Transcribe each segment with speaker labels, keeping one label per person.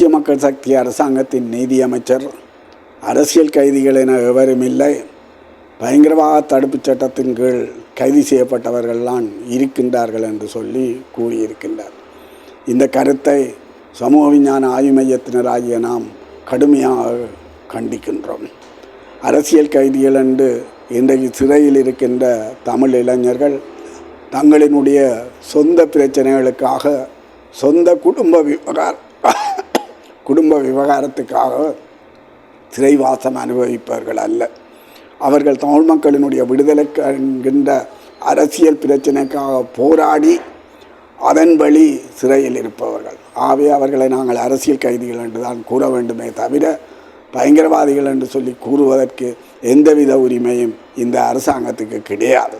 Speaker 1: தேசிய மக்கள் சக்தி அரசாங்கத்தின் நீதியமைச்சர் அரசியல் கைதிகள் என எவரும் இல்லை. பயங்கரவாத தடுப்புச் சட்டத்தின் கீழ் கைது செய்யப்பட்டவர்கள்லாம் இருக்கின்றார்கள் என்று சொல்லி கூறியிருக்கின்றார். இந்த கருத்தை சமூக விஞ்ஞான ஆய்வு மையத்தினராகிய நாம் கடுமையாக கண்டிக்கின்றோம். அரசியல் கைதிகள் என்று இன்றைக்கு சிறையில் இருக்கின்ற தமிழ் இளைஞர்கள் தங்களினுடைய சொந்த பிரச்சனைகளுக்காக சொந்த குடும்ப விவகார குடும்ப விவகாரத்துக்காக சிறைவாசம் அனுபவிப்பவர்கள் அல்ல. அவர்கள் தமிழ் மக்களினுடைய விடுதலைக்கு என்கின்ற அரசியல் பிரச்சனைக்காக போராடி அதன் வழி சிறையில் இருப்பவர்கள். ஆகவே அவர்களை நாங்கள் அரசியல் கைதிகள் என்று தான் கூற வேண்டுமே தவிர பயங்கரவாதிகள் என்று சொல்லி கூறுவதற்கு எந்தவித உரிமையும் இந்த அரசாங்கத்துக்கு கிடையாது.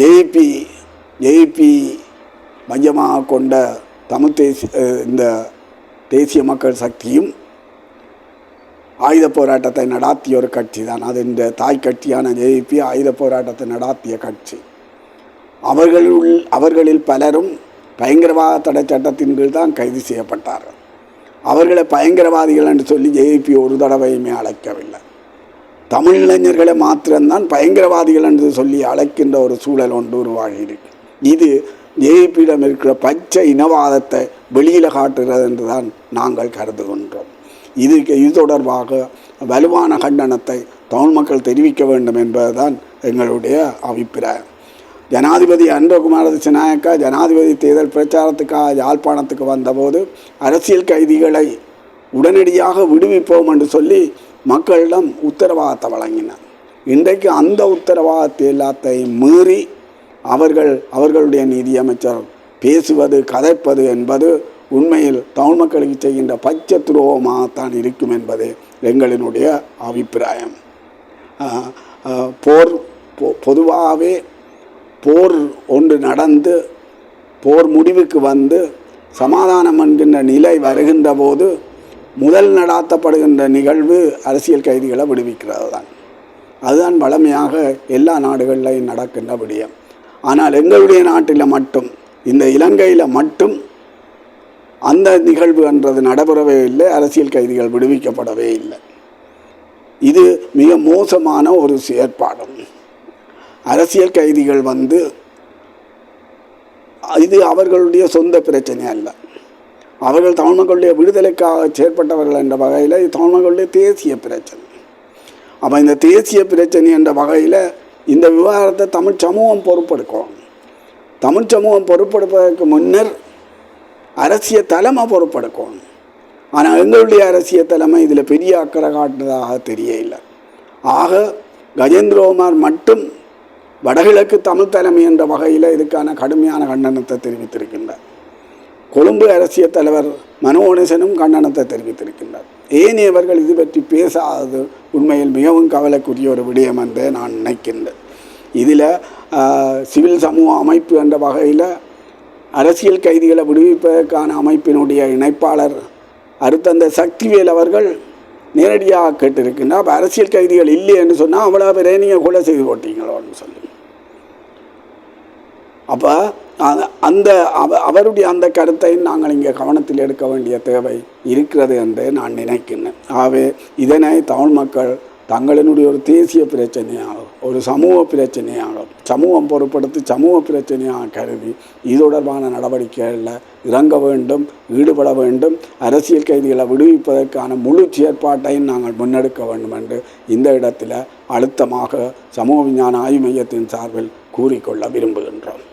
Speaker 1: ஜெய்பி ஜெய்பி மையமாக கொண்ட தமிழ் தேசிய இந்த தேசிய மக்கள் சக்தியும் ஆயுத போராட்டத்தை நடாத்திய ஒரு கட்சி தான். அது இந்த தாய் கட்சியான ஜேபி ஆயுத போராட்டத்தை நடாத்திய கட்சி. அவர்களுள் அவர்களில் பலரும் பயங்கரவாத தடை சட்டத்தின் கீழ் தான் கைது செய்யப்பட்டார்கள் அவர்களை பயங்கரவாதிகள் என்று சொல்லி ஜேபி ஒரு தடவையுமே அழைக்கவில்லை. தமிழ் இளைஞர்களை மாத்திரம்தான் பயங்கரவாதிகள் என்று சொல்லி அழைக்கின்ற ஒரு சூழல் ஒன்று உருவாகி இருக்கு. இது ஜேபியிடம் இருக்கிற பச்சை இனவாதத்தை வெளியில் காட்டுகிறது என்று தான் நாங்கள் கருதுகின்றோம். இதுக்கு இது தொடர்பாக வலுவான கண்டனத்தை தமிழ் மக்கள் தெரிவிக்க வேண்டும் என்பதுதான் எங்களுடைய அபிப்பிராயம். ஜனாதிபதி அன்பகுமார திசநாயக்கா ஜனாதிபதி தேர்தல் பிரச்சாரத்துக்காக யாழ்ப்பாணத்துக்கு வந்தபோது அரசியல் கைதிகளை உடனடியாக விடுவிப்போம் என்று சொல்லி மக்களிடம் உத்தரவாதத்தை வழங்கினார். இன்றைக்கு அந்த உத்தரவாதத்தை எல்லாத்தையும் மீறி அவர்கள் அவர்களுடைய நிதியமைச்சர் பேசுவது கதைப்பது என்பது உண்மையில் தமிழ் மக்களுக்கு செய்கின்ற பச்சை துரோகமாகத்தான் இருக்கும் என்பது எங்களினுடைய அபிப்பிராயம். போர் பொ- பொதுவாகவே போர் ஒன்று நடந்து போர் முடிவுக்கு வந்து சமாதானம் என்கின்ற நிலை வருகின்ற போது முதல் நடாத்தப்படுகின்ற நிகழ்வு அரசியல் கைதிகளை விடுவிக்கிறது தான் அதுதான் வளமையாக எல்லா நாடுகளிலையும் நடக்கின்ற விடயம். ஆனால் எங்களுடைய நாட்டில் மட்டும் இந்த இலங்கையில் மட்டும் அந்த நிகழ்வு என்றது நடைபெறவே இல்லை அரசியல் கைதிகள் விடுவிக்கப்படவே இல்லை. இது மிக மோசமான ஒரு செயற்பாடும். அரசியல் கைதிகள் வந்து இது அவர்களுடைய சொந்த பிரச்சனை அல்ல. அவர்கள் தமிழ் மக்களுடைய விடுதலைக்காக செயற்பட்டவர்கள் என்ற வகையில் இது தமிழ் மக்களுடைய தேசிய பிரச்சனை. அப்போ இந்த தேசிய பிரச்சனை என்ற வகையில் இந்த விவகாரத்தை தமிழ் சமூகம் பொறுப்பெடுக்கும். தமிழ் சமூகம் பொறுப்பெடுப்பதற்கு முன்னர் அரசியல் தலைமை பொறுப்பெடுக்கும் ஆனால் எங்களுடைய அரசியல் தலைமை இதில் பெரிய அக்கறை காட்டுறதாக தெரியல ஆக கஜேந்திரகுமார் மட்டும் வடகிழக்கு தமிழ் தலைமை என்ற வகையில் இதுக்கான கடுமையான கண்டனத்தை தெரிவித்திருக்கின்றார். கொழும்பு அரசியல் தலைவர் மனோகணேசனும் கண்டனத்தை தெரிவித்திருக்கின்றார். ஏனையவர்கள் இது பற்றி பேசாதது? உண்மையில் மிகவும் கவலைக்குரிய ஒரு விடயம் என்று நான் நினைக்கின்றேன். இதில் சிவில் சமூக அமைப்பு என்ற வகையில் அரசியல் கைதிகளை விடுவிப்பதற்கான அமைப்பினுடைய இணைப்பாளர் அருத்தந்த சக்திவேல் அவர்கள் நேரடியாக கேட்டிருக்கின்றார். அப்போ அரசியல் கைதிகள் இல்லை என்று சொன்னால் அவ்வளோ பேரே நீங்கள் கொலை செய்து போட்டீங்களோன்னு சொல்லி. அப்போ அந்த அவ- அவருடைய அந்த கருத்தை நாங்கள் இங்கே கவனத்தில் எடுக்க வேண்டிய தேவை இருக்கிறது என்று நான் நினைக்கின்றேன். ஆகவே இதனை தமிழ் மக்கள் தங்களினுடைய ஒரு தேசிய பிரச்சனையாகும் ஒரு சமூக பிரச்சனையாகும் சமூகம் பொருட்படுத்தி சமூக பிரச்சனையாக கருதி இது தொடர்பான நடவடிக்கைகளில் இறங்க வேண்டும் ஈடுபட வேண்டும் அரசியல் கைதிகளை விடுவிப்பதற்கான முழு செயற்பாட்டையும் நாங்கள் முன்னெடுக்க வேண்டும் என்று இந்த இடத்தில் அழுத்தமாக சமூக விஞ்ஞான ஆய்வு மையத்தின் சார்பில் கூறிக்கொள்ள விரும்புகின்றோம்.